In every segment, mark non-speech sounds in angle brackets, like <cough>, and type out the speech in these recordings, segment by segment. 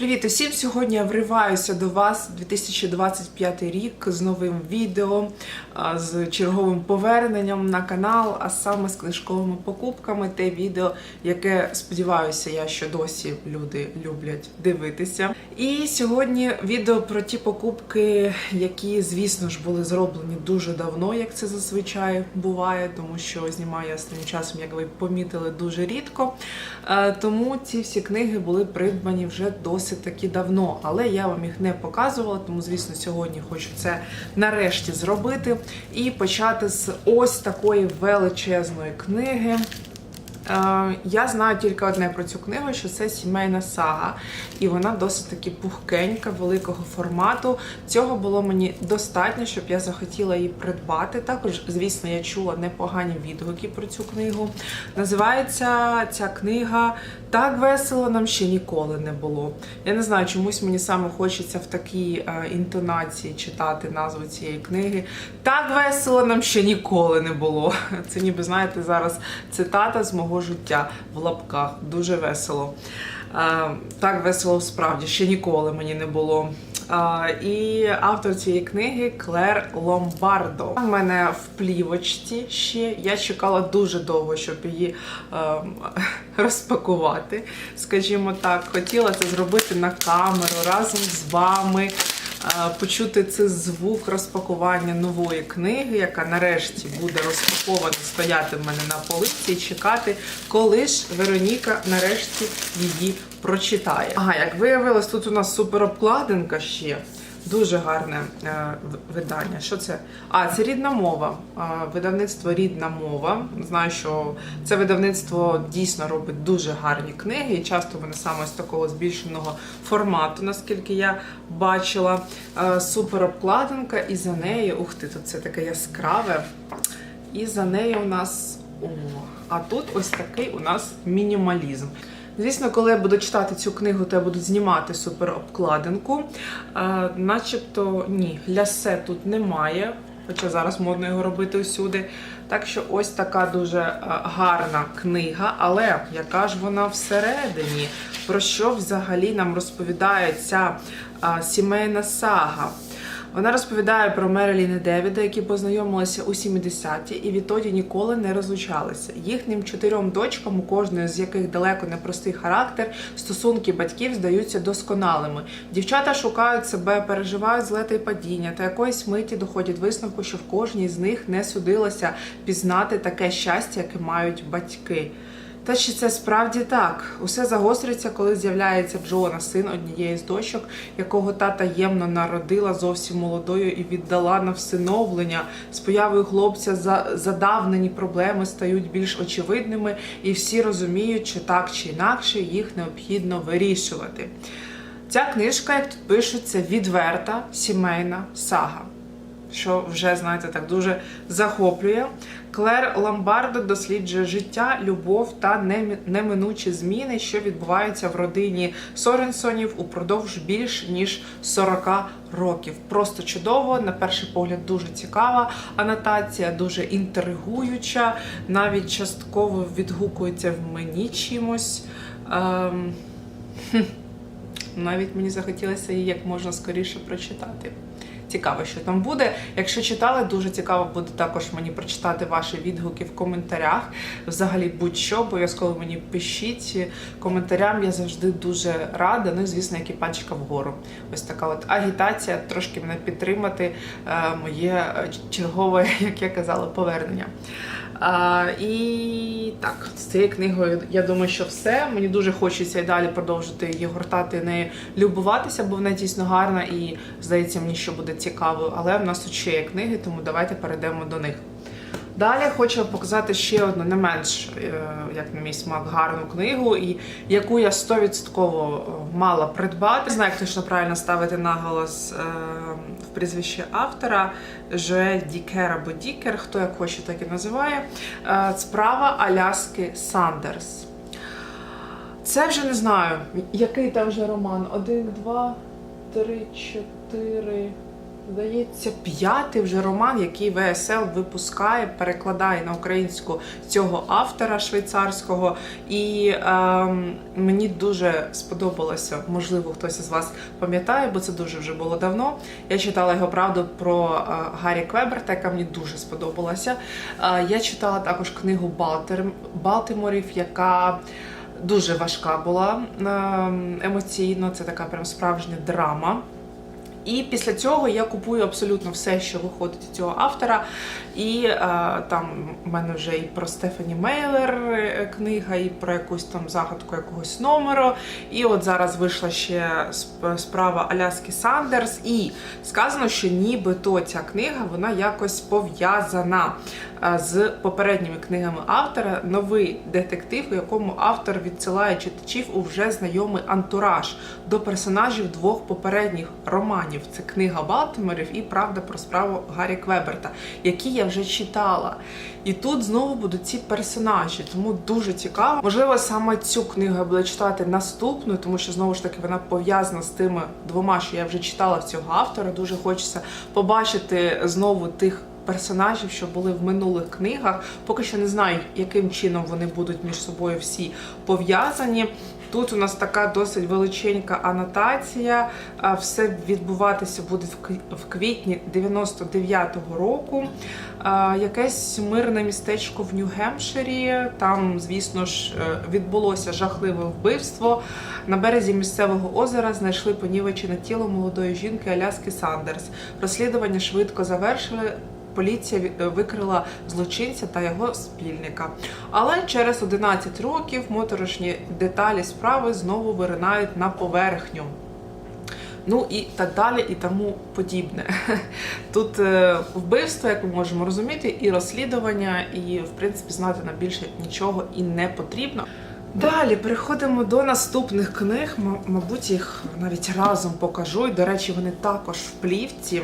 Привіт усім! Сьогодні я вриваюся до вас 2025 рік з новим відео, з черговим поверненням на канал, а саме з книжковими покупками. Те відео, яке сподіваюся, я що досі люди люблять дивитися. І сьогодні відео про ті покупки, які, звісно ж, були зроблені дуже давно, як це зазвичай буває, тому що знімаю останнім часом, як ви помітили, дуже рідко. Тому ці всі книги були придбані вже досить таки давно, але я вам їх не показувала, тому, звісно, сьогодні хочу це нарешті зробити і почати з ось такої величезної книги. Е, Я знаю тільки одне про цю книгу, що це сімейна сага, і вона досить таки пухкенька, великого формату. Цього було мені достатньо, щоб я захотіла її придбати. Також, звісно, я чула непогані відгуки про цю книгу. Називається ця книга Так весело нам ще ніколи не було. Я не знаю, чомусь мені саме хочеться в такій е, інтонації читати назву цієї книги. Так весело нам ще ніколи не було. <laughs> Це ніби знаєте зараз цитата з мого життя в лапках. Дуже весело. Е, Так весело справді ще ніколи мені не було. Е, І автор цієї книги Клер Ломбардо. У мене в плівочці ще. Я чекала дуже довго, щоб її ем, <laughs> розпакувати. Скажімо так, хотіла це зробити на камеру разом з вами. Почути цей звук розпакування нової книги, яка нарешті буде розпакована, стояти в мене на полиці і чекати, коли ж Вероніка нарешті її прочитає. Ага, як виявилось, тут у нас суперобкладинка ще. Дуже гарне е, видання. Що це? А, це рідна мова. Е, видавництво Рідна мова. Знаю, що це видавництво дійсно робить дуже гарні книги, і часто вони саме з такого збільшеного формату, наскільки я бачила. Е, супер обкладинка, і за нею, ух ти, тут це таке яскраве. І за нею у нас. О, а тут ось такий у нас мінімалізм. Звісно, коли я буду читати цю книгу, то я буду знімати супер обкладинку. Е, начебто ні, лясе тут немає, хоча зараз модно його робити усюди. Так що ось така дуже е, гарна книга, але яка ж вона всередині? Про що взагалі нам розповідає ця е, сімейна сага? Вона розповідає про Мерелін і Девіда, які познайомилися у 70-ті і відтоді ніколи не розлучалися. Їхнім чотирьом дочкам, у кожної з яких далеко не простий характер, стосунки батьків здаються досконалими. Дівчата шукають себе, переживають злети й падіння, та якоїсь миті доходять висновку, що в кожній з них не судилося пізнати таке щастя, яке мають батьки. Та чи це справді так? Усе загостриться, коли з'являється Джона, син однієї з дочок, якого та таємно народила зовсім молодою і віддала на всиновлення. З появою хлопця за задавнені проблеми стають більш очевидними, і всі розуміють, що так чи інакше їх необхідно вирішувати. Ця книжка, як тут пишуть, це відверта сімейна сага що вже знаєте так дуже захоплює. Клер Ламбардо досліджує життя, любов та неминучі зміни, що відбуваються в родині Соренсонів упродовж більш ніж 40 років. Просто чудово, на перший погляд, дуже цікава анотація, дуже інтригуюча, навіть частково відгукується в мені чимось. Ем. <laughs> Навіть мені захотілося її як можна скоріше прочитати. Цікаво, що там буде. Якщо читали, дуже цікаво буде також мені прочитати ваші відгуки в коментарях. Взагалі, будь-що, обов'язково мені пишіть. Коментарям я завжди дуже рада. Ну і звісно, як і пальчика вгору. Ось така от агітація, трошки мене підтримати. е, Моє е, чергове, <laughs> як я казала, повернення. А, і так, з цією книгою я думаю, що все. Мені дуже хочеться і далі продовжити її гортати, нею любуватися, бо вона дійсно гарна і здається мені, що буде цікаво. Але в нас тут ще є книги, тому давайте перейдемо до них. Далі хочу показати ще одну не менш, е, як на мій смак, гарну книгу, і яку я 100% мала придбати. Не знаю, як точно правильно ставити наголос е, прізвище автора Же Дікер або Дікер, хто як хоче, так і називає. Е, Справа Аляски Сандерс. Це вже не знаю, який там вже роман. Один, два, три, чотири. Здається, п'ятий вже роман, який ВСЛ випускає, перекладає на українську цього автора швейцарського. І ем, мені дуже сподобалося, можливо, хтось із вас пам'ятає, бо це дуже вже було давно. Я читала його правду про е, Гаррі Квеберта, яка мені дуже сподобалася. Е, я читала також книгу Балтиморів, яка дуже важка була ем, емоційно. Це така прям справжня драма. І після цього я купую абсолютно все, що виходить у цього автора. І е, там в мене вже і про Стефані Мейлер е, книга, і про якусь там загадку якогось номеру. І от зараз вийшла ще сп- справа Аляски Сандерс. І сказано, що нібито ця книга вона якось пов'язана з попередніми книгами автора. Новий детектив, у якому автор відсилає читачів у вже знайомий антураж до персонажів двох попередніх романів. Це книга Балтиморів і Правда про справу Гаррі Квеберта, які я вже читала. І тут знову будуть ці персонажі, тому дуже цікаво. Можливо, саме цю книгу я буду читати наступну, тому що знову ж таки вона пов'язана з тими двома, що я вже читала в цього автора. Дуже хочеться побачити знову тих. Персонажів, що були в минулих книгах, поки що не знаю, яким чином вони будуть між собою всі пов'язані. Тут у нас така досить величенька анотація. Все відбуватися буде в квітні 99-го року. Якесь мирне містечко в Нью-Гемпширі. Там, звісно ж, е, відбулося жахливе вбивство. На березі місцевого озера знайшли понівечене тіло молодої жінки Аляски Сандерс. Розслідування швидко завершили. Поліція е, викрила злочинця та його спільника. Але через 11 років моторошні деталі справи знову виринають на поверхню. Ну і так далі, і тому подібне. <laughs> Тут е, вбивство, як ми можемо розуміти, і розслідування, і в принципі знати нам більше нічого і не потрібно. Далі переходимо до наступних книг. Мабуть, їх навіть разом покажу. І, до речі, вони також в плівці.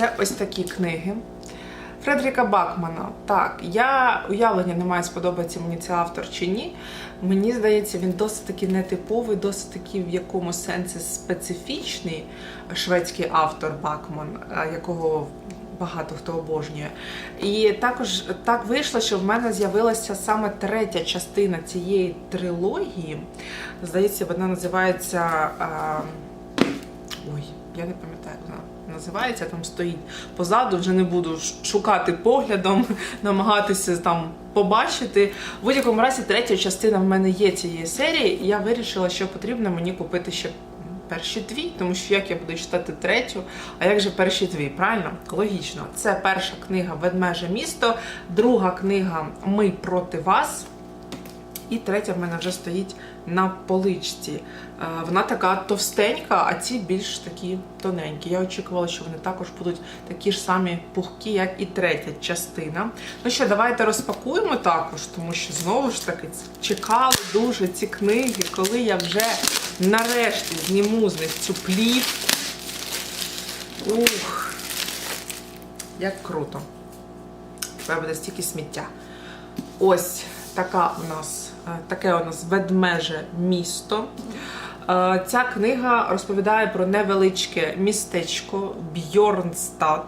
Це ось такі книги. Фредеріка Бакмана. Так, я уявлення не маю, сподобається мені цей автор чи ні. Мені здається, він досить таки нетиповий, досить таки в якомусь сенсі специфічний шведський автор Бакман, е, якого багато хто обожнює. І також так вийшло, що в мене з'явилася саме третя частина цієї трилогії. Здається, вона називається. а, Ой, я не пам'ятаю, називається, там стоїть позаду, вже не буду шукати поглядом, <laughs> намагатися там побачити. В будь-якому разі, третя частина в мене є цієї серії, і я вирішила, що потрібно мені купити ще перші дві, тому що як я буду читати третю, а як же перші дві? Правильно? Логічно. Це перша книга Ведмеже місто, друга книга Ми проти вас. І третя в мене вже стоїть на поличці. Е, Вона така товстенька, а ці більш такі тоненькі. Я очікувала, що вони також будуть такі ж самі пухкі, як і третя частина. Ну що, давайте розпакуємо також, тому що знову ж таки чекали дуже ці книги, коли я вже нарешті зніму з них цю плівку. Ух, як круто. Це буде стільки сміття. Ось така у нас таке у нас ведмеже місто. Е, Ця книга розповідає про невеличке містечко Бьорнстад,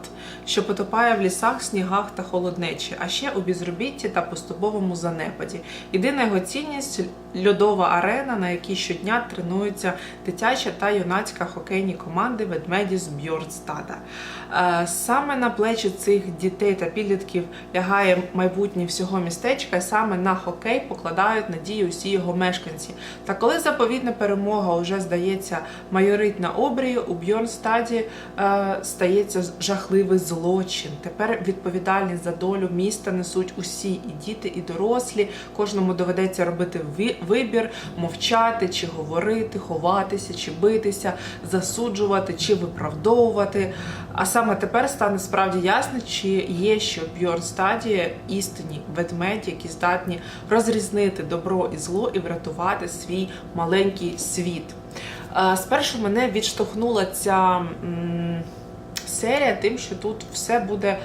що потопає в лісах, снігах та холоднечі, а ще у безробітті та поступовому занепаді. Єдина його цінність льодова арена, на якій щодня тренуються дитяча та юнацька хокейні команди ведмеді з Бьорнстада. Е, Саме на плечі цих дітей та підлітків лягає майбутнє всього містечка, і саме на хокей покладають надію усі його мешканці. Та коли заповідна перемога вже здається майорить на обрії, у Бьорнстаді е, стається жахливий злочин. Тепер відповідальність за долю міста несуть усі і діти, і дорослі. Кожному доведеться робити ви- вибір, мовчати, чи говорити, ховатися, чи битися, засуджувати, чи виправдовувати. А саме тепер стане справді ясно, чи є ще в Бьорнстаді істинні ведмеді, які здатні розрізнити добро і зло і врятувати свій маленький світ. Е, Спершу мене відштовхнула ця серія тим, що тут все буде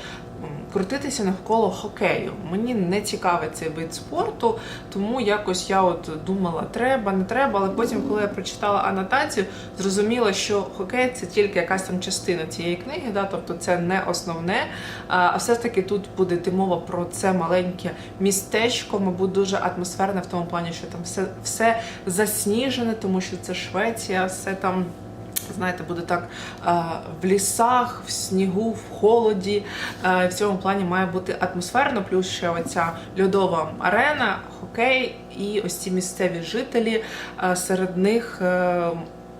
крутитися навколо хокею. Мені не цікавий цей вид спорту, тому якось я от думала, треба, не треба. Але потім, коли я прочитала анотацію, зрозуміла, що хокей це тільки якась там частина цієї книги, да, тобто це не основне. А все ж таки тут буде мова про це маленьке містечко, мабуть, дуже атмосферне в тому плані, що там все, все засніжене, тому що це Швеція, все там. Знаєте, буде так е, в лісах, в снігу, в холоді. Е, В цьому плані має бути атмосферно, плюс ще оця льодова арена, хокей і ось ці місцеві жителі. Е, Серед них,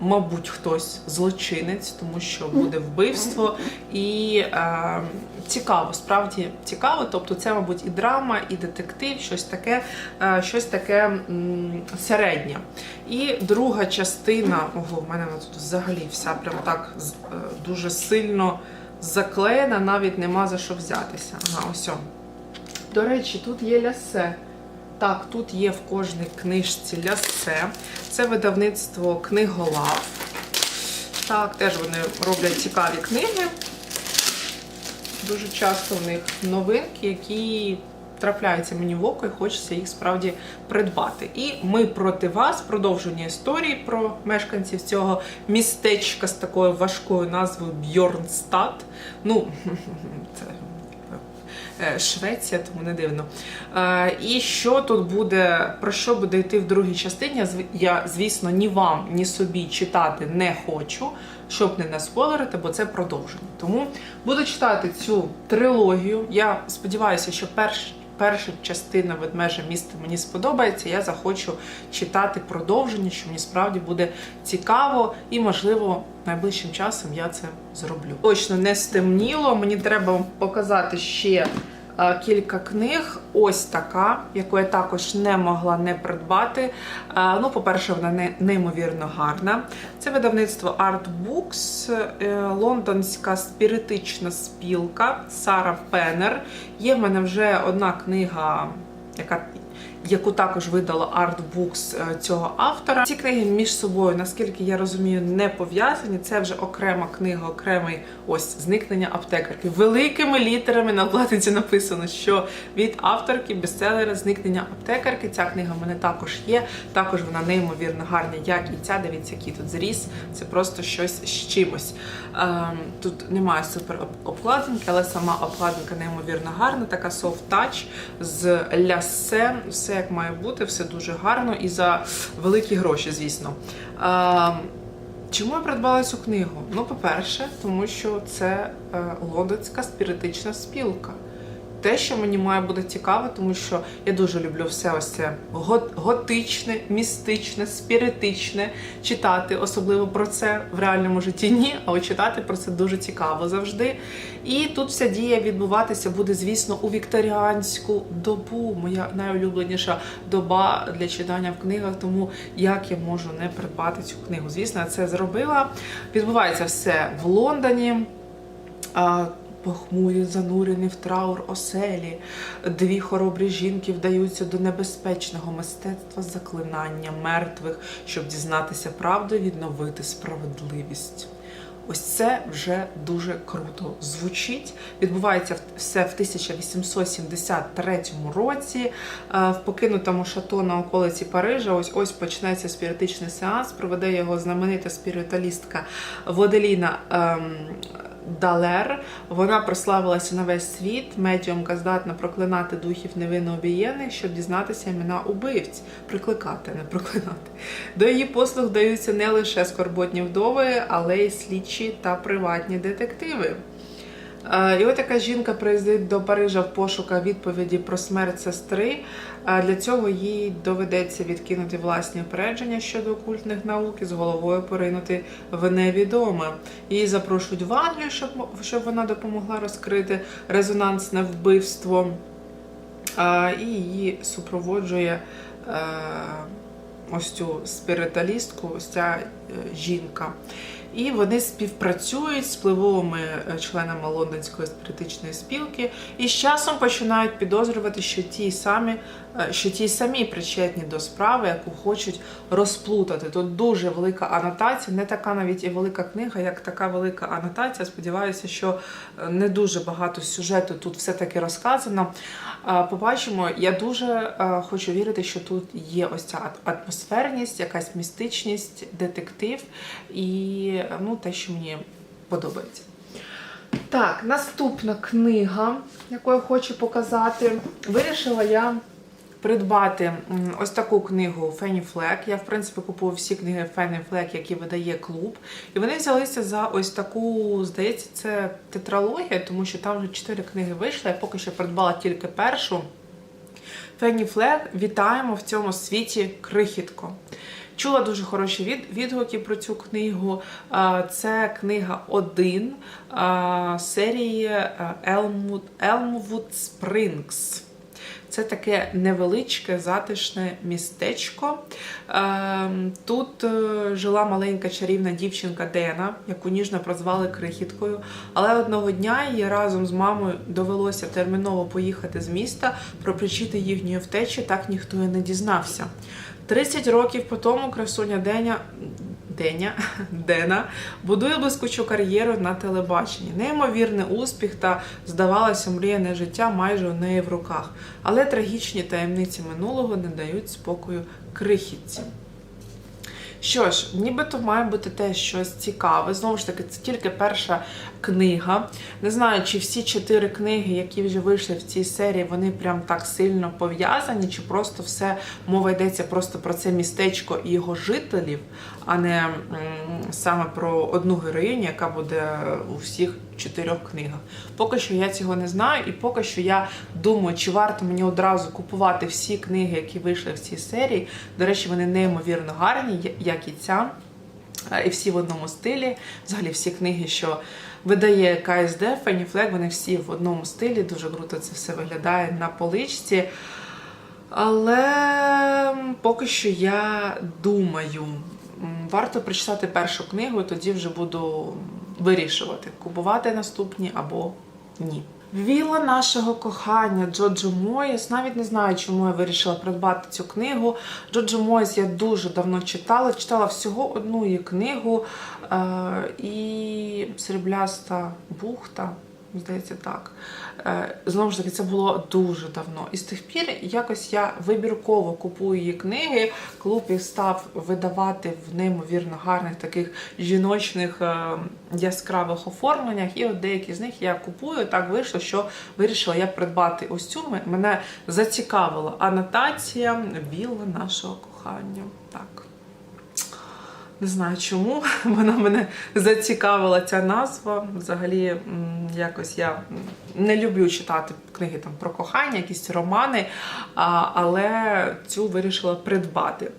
мабуть, хтось злочинець, тому що буде вбивство. І е, цікаво, справді цікаво. Тобто, це, мабуть, і драма, і детектив, щось таке, е, щось таке м, середнє. І друга частина, ого, в мене тут взагалі вся прям так е, дуже сильно заклеєна, навіть нема за що взятися. Ага, ось. До речі, тут є лясе. Так, тут є в кожній книжці лясе. Це видавництво книголав. Так, теж вони роблять цікаві книги. Дуже часто в них новинки, які трапляються мені в око і хочеться їх справді придбати. І ми проти вас продовження історії про мешканців цього містечка з такою важкою назвою Бьорнстад. Ну, <laughs> це Швеція, тому не дивно. Е, І що тут буде, про що буде йти в другій частині? Я, звісно, ні вам, ні собі читати не хочу, щоб не наспойлерити, бо це продовження. Тому буду читати цю трилогію. Я сподіваюся, що перш, перша частина ведмежа міста мені сподобається. Я захочу читати продовження, що мені справді буде цікаво, і, можливо, найближчим часом я це зроблю. Точно не стемніло. Мені треба показати ще кілька книг. Ось така, яку я також не могла не придбати. Е, Ну, по-перше, вона не, неймовірно гарна. Це видавництво Art Books, е, лондонська спіритична спілка Сара Пеннер. Є в мене вже одна книга, яка яку також видала Books е, цього автора. Ці книги між собою, наскільки я розумію, не пов'язані. Це вже окрема книга, окремий ось зникнення аптекарки. Великими літерами на обкладинці написано, що від авторки бестселера зникнення аптекарки. Ця книга в мене також є. Також вона неймовірно гарна, як і ця. Дивіться, який тут зріс. Це просто щось з чимось. Ем, тут немає супер обкладинки, але сама обкладинка неймовірно гарна, така soft touch з лясе. Все як має бути, все дуже гарно і за великі гроші, звісно. Ем, Чому я придбала цю книгу? Ну, по-перше, тому що це е, лондонська спіритична спілка. Те, що мені має бути цікаво, тому що я дуже люблю все ось це готичне, містичне, спіритичне читати, особливо про це в реальному житті ні, а от читати про це дуже цікаво завжди. І тут вся дія відбуватися буде, звісно, у вікторіанську добу. Моя найулюбленіша доба для читання в книгах. Тому як я можу не придбати цю книгу? Звісно, я це зробила. Відбувається все в Лондоні. Похмурі, занурені в траур оселі, дві хоробрі жінки вдаються до небезпечного мистецтва заклинання мертвих, щоб дізнатися правду і відновити справедливість. Ось це вже дуже круто звучить. Відбувається все в 1873 році е, в покинутому шато на околиці Парижа. Ось ось почнеться спіритичний сеанс. Проведе його знаменита спіритуалістка Воделіна. ем, Далер, вона прославилася на весь світ. Медіумка здатна проклинати духів невинно обієних, щоб дізнатися імена убивць, прикликати, не проклинати. До її послуг даються не лише скорботні вдови, але й слідчі та приватні детективи. Е, І от така жінка приїздить до Парижа в пошуках відповіді про смерть сестри. Е, Для цього їй доведеться відкинути власні упередження щодо окультних наук і з головою поринути в невідоме. Її запрошують в Англію, щоб, щоб вона допомогла розкрити резонансне вбивство. Е, І її супроводжує ось цю спіриталістку, ось ця жінка. І вони співпрацюють з впливовими е, членами лондонської спіритичної спілки, і з часом починають підозрювати, що ті самі, е, що ті самі причетні до справи, яку хочуть розплутати. Тут дуже велика анотація, не така навіть і велика книга, як така велика анотація. Сподіваюся, що е, не дуже багато сюжету тут все-таки розказано. Побачимо, я дуже хочу вірити, що тут є ось ця атмосферність, якась містичність, детектив і ну, те, що мені подобається. Так, наступна книга, яку я хочу показати. Вирішила я придбати ось таку книгу Фенні Флек. Я, в принципі, купую всі книги Фенні Флек, які видає клуб. І вони взялися за ось таку, здається, це тетралогія, тому що там вже чотири книги вийшли. Я поки що придбала тільки першу. Фенні Флек, вітаємо в цьому світі крихітко. Чула дуже хороші від, відгуки про цю книгу. Це книга 1 серії е, Elmwood, Elmwood Springs. Це таке невеличке затишне містечко. Ем, Тут е, жила маленька чарівна дівчинка Дена, яку ніжно прозвали крихіткою. Але одного дня їй разом з мамою довелося терміново поїхати з міста. Про їхньої втечі так ніхто і не дізнався. 30 років по тому красуня Деня. Деня <laughs> Дена будує блискучу кар'єру на телебаченні. Неймовірний успіх та, здавалося, мріяне життя майже у неї в руках. Але трагічні таємниці минулого не дають спокою крихітці. Що ж, нібито має бути те щось цікаве. Знову ж таки, це тільки перша книга. Не знаю, чи всі чотири книги, які вже вийшли в цій серії, вони прям так сильно пов'язані, чи просто все мова йдеться просто про це містечко і його жителів, а не саме про одну героїню, яка буде у всіх чотирьох книгах. Поки що я цього не знаю, і поки що я думаю, чи варто мені одразу купувати всі книги, які вийшли в цій серії. До речі, вони неймовірно гарні, як і ця. Е, І всі в одному стилі. Взагалі всі книги, що видає КСД, Фенні Флек, вони всі в одному стилі. Дуже круто це все виглядає на поличці. Але поки що я думаю, варто прочитати першу книгу, тоді вже буду вирішувати, купувати наступні або ні. Віла нашого кохання Джоджо Моїс. Навіть не знаю, чому я вирішила придбати цю книгу. Джоджо Моїс я дуже давно читала. Читала всього одну її книгу е- і Срібляста бухта. Здається, так. Е, Знову ж таки, це було дуже давно. І з тих пір якось я вибірково купую її книги. Клуб їх став видавати в неймовірно гарних таких жіночних е, яскравих оформленнях. І от деякі з них я купую. Так вийшло, що вирішила я придбати ось цю. Мене зацікавила анотація Вілла нашого кохання. Так. Не знаю чому <laughs> вона мене зацікавила ця назва. Взагалі, якось я не люблю читати книги там про кохання, якісь романи, але цю вирішила придбати.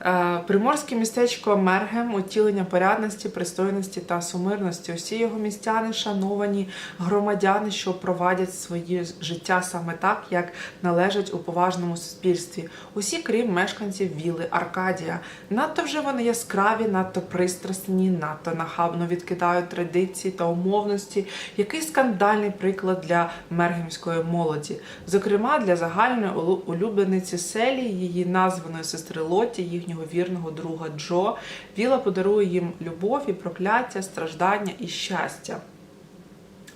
Е, Приморське містечко Мергем, утілення порядності, пристойності та сумирності. Усі його містяни, шановані громадяни, що провадять своє життя саме так, як належить у поважному суспільстві. Усі, крім мешканців віли Аркадія. Надто вже вони яскраві, надто пристрасні, надто нахабно відкидають традиції та умовності. Який скандальний приклад для мергемської молоді, зокрема для загальної улюблениці селі, її названої сестри Лоті, їхнього вірного друга Джо. Віла подарує їм любов і прокляття, страждання і щастя.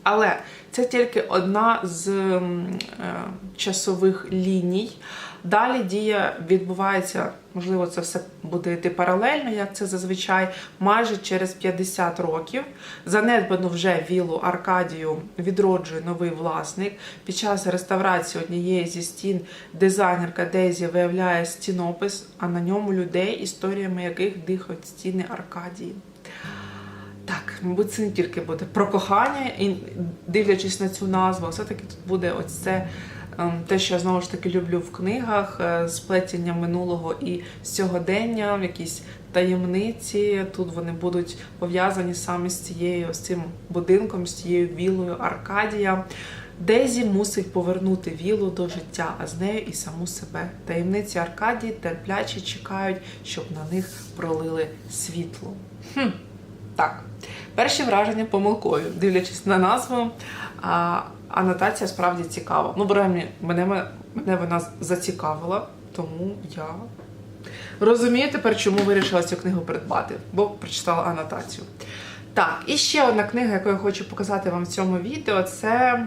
Але це тільки одна з е, часових ліній. Далі дія відбувається, можливо, це все буде йти паралельно, як це зазвичай, майже через 50 років. Занедбану вже вілу Аркадію відроджує новий власник. Під час реставрації однієї зі стін дизайнерка Дезі виявляє стінопис, а на ньому людей, історіями яких дихають стіни Аркадії. Так, мабуть, це не тільки буде про кохання, і дивлячись на цю назву, все-таки тут буде ось це те, що я знову ж таки люблю в книгах, е, сплетення минулого і сьогодення, якісь таємниці. Тут вони будуть пов'язані саме з цією з цим будинком, з цією вілою Аркадія. Дезі мусить повернути вілу до життя, а з нею і саму себе. Таємниці Аркадії терпляче чекають, щоб на них пролили світло. Хм. Так, перші враження помилкові, дивлячись на назву. А, анотація справді цікава. Ну, принаймні, мене, мене вона зацікавила, тому я розумію тепер, чому вирішила цю книгу придбати, бо прочитала анотацію. Так, і ще одна книга, яку я хочу показати вам в цьому відео, це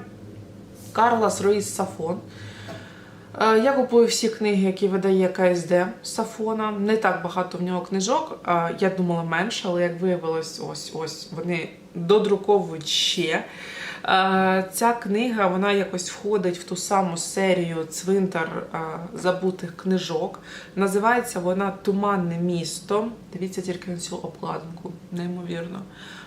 Карлас Руїс Сафон. Е, Я купую всі книги, які видає КСД Сафона. Не так багато в нього книжок. Е, Я думала менше, але як виявилось, ось ось вони додруковують ще. Ця книга вона якось входить в ту саму серію цвинтар забутих книжок. Називається вона Туманне місто. Дивіться тільки на цю обкладинку, неймовірно.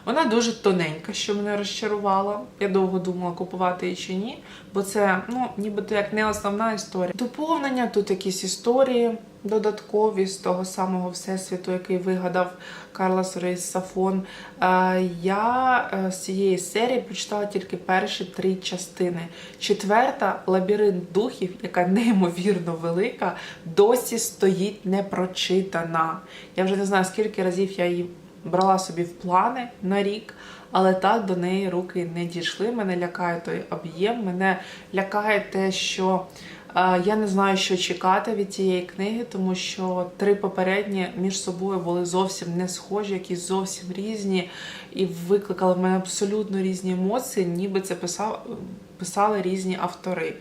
Вона дуже тоненька, що мене розчарувала. Я довго думала, купувати її чи ні, бо це ну, нібито як не основна історія. Доповнення, тут якісь історії додаткові з того самого всесвіту, який вигадав Карлос Рейс Сафон. Е, Я е, з цієї серії прочитала тільки перші три частини. Четверта лабіринт духів, яка неймовірно велика, досі стоїть непрочитана. Я вже не знаю, скільки разів я її брала собі в плани на рік, але так до неї руки не дійшли. Мене лякає той об'єм, мене лякає те, що я не знаю, що чекати від цієї книги, тому що три попередні між собою були зовсім не схожі, якісь зовсім різні, і викликали в мене абсолютно різні емоції, ніби це писав, писали різні автори.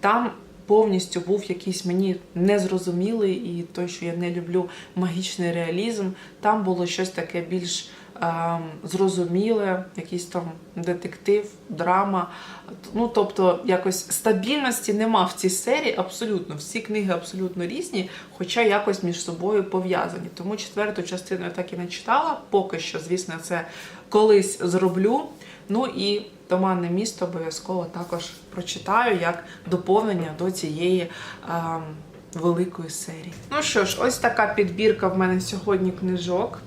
Там повністю був якийсь мені незрозумілий, і той, що я не люблю магічний реалізм, там було щось таке більш зрозуміле, якийсь там детектив, драма. Ну, тобто, якось стабільності нема в цій серії абсолютно. Всі книги абсолютно різні, хоча якось між собою пов'язані. Тому четверту частину я так і не читала. Поки що, звісно, це колись зроблю. Ну і Туманне місто обов'язково також прочитаю як доповнення до цієї ем, великої серії. Ну що ж, ось така підбірка в мене сьогодні книжок,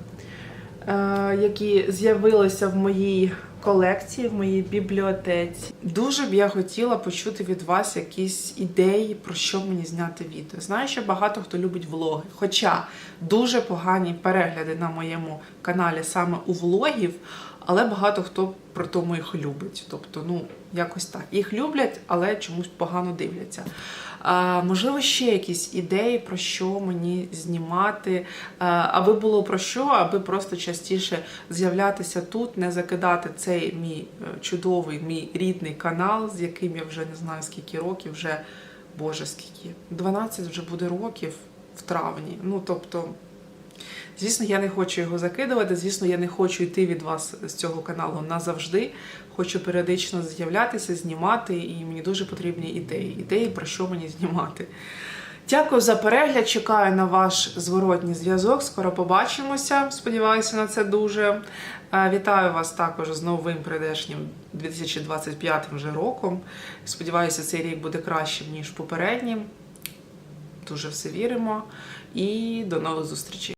які з'явилися в моїй колекції, в моїй бібліотеці. Дуже б я хотіла почути від вас якісь ідеї, про що мені зняти відео. Знаю, що багато хто любить влоги, хоча дуже погані перегляди на моєму каналі саме у влогів. Але багато хто при тому їх любить. Тобто, ну, якось так. Їх люблять, але чомусь погано дивляться. Можливо, ще якісь ідеї, про що мені знімати, аби було про що, аби просто частіше з'являтися тут, не закидати цей мій е, чудовий, мій рідний канал, з яким я вже не знаю скільки років, вже Боже, скільки? 12 вже буде років в травні. Ну, тобто. Звісно, я не хочу його закидувати. Звісно, я не хочу йти від вас з цього каналу назавжди. Хочу періодично з'являтися, знімати, і мені дуже потрібні ідеї. Ідеї, про що мені знімати. Дякую за перегляд. Чекаю на ваш зворотній зв'язок. Скоро побачимося. Сподіваюся на це дуже. Е, Вітаю вас також з новим прийдешнім 2025 вже роком. Сподіваюся, цей рік буде кращим ніж попереднім. Дуже все віримо. І до нових зустрічей.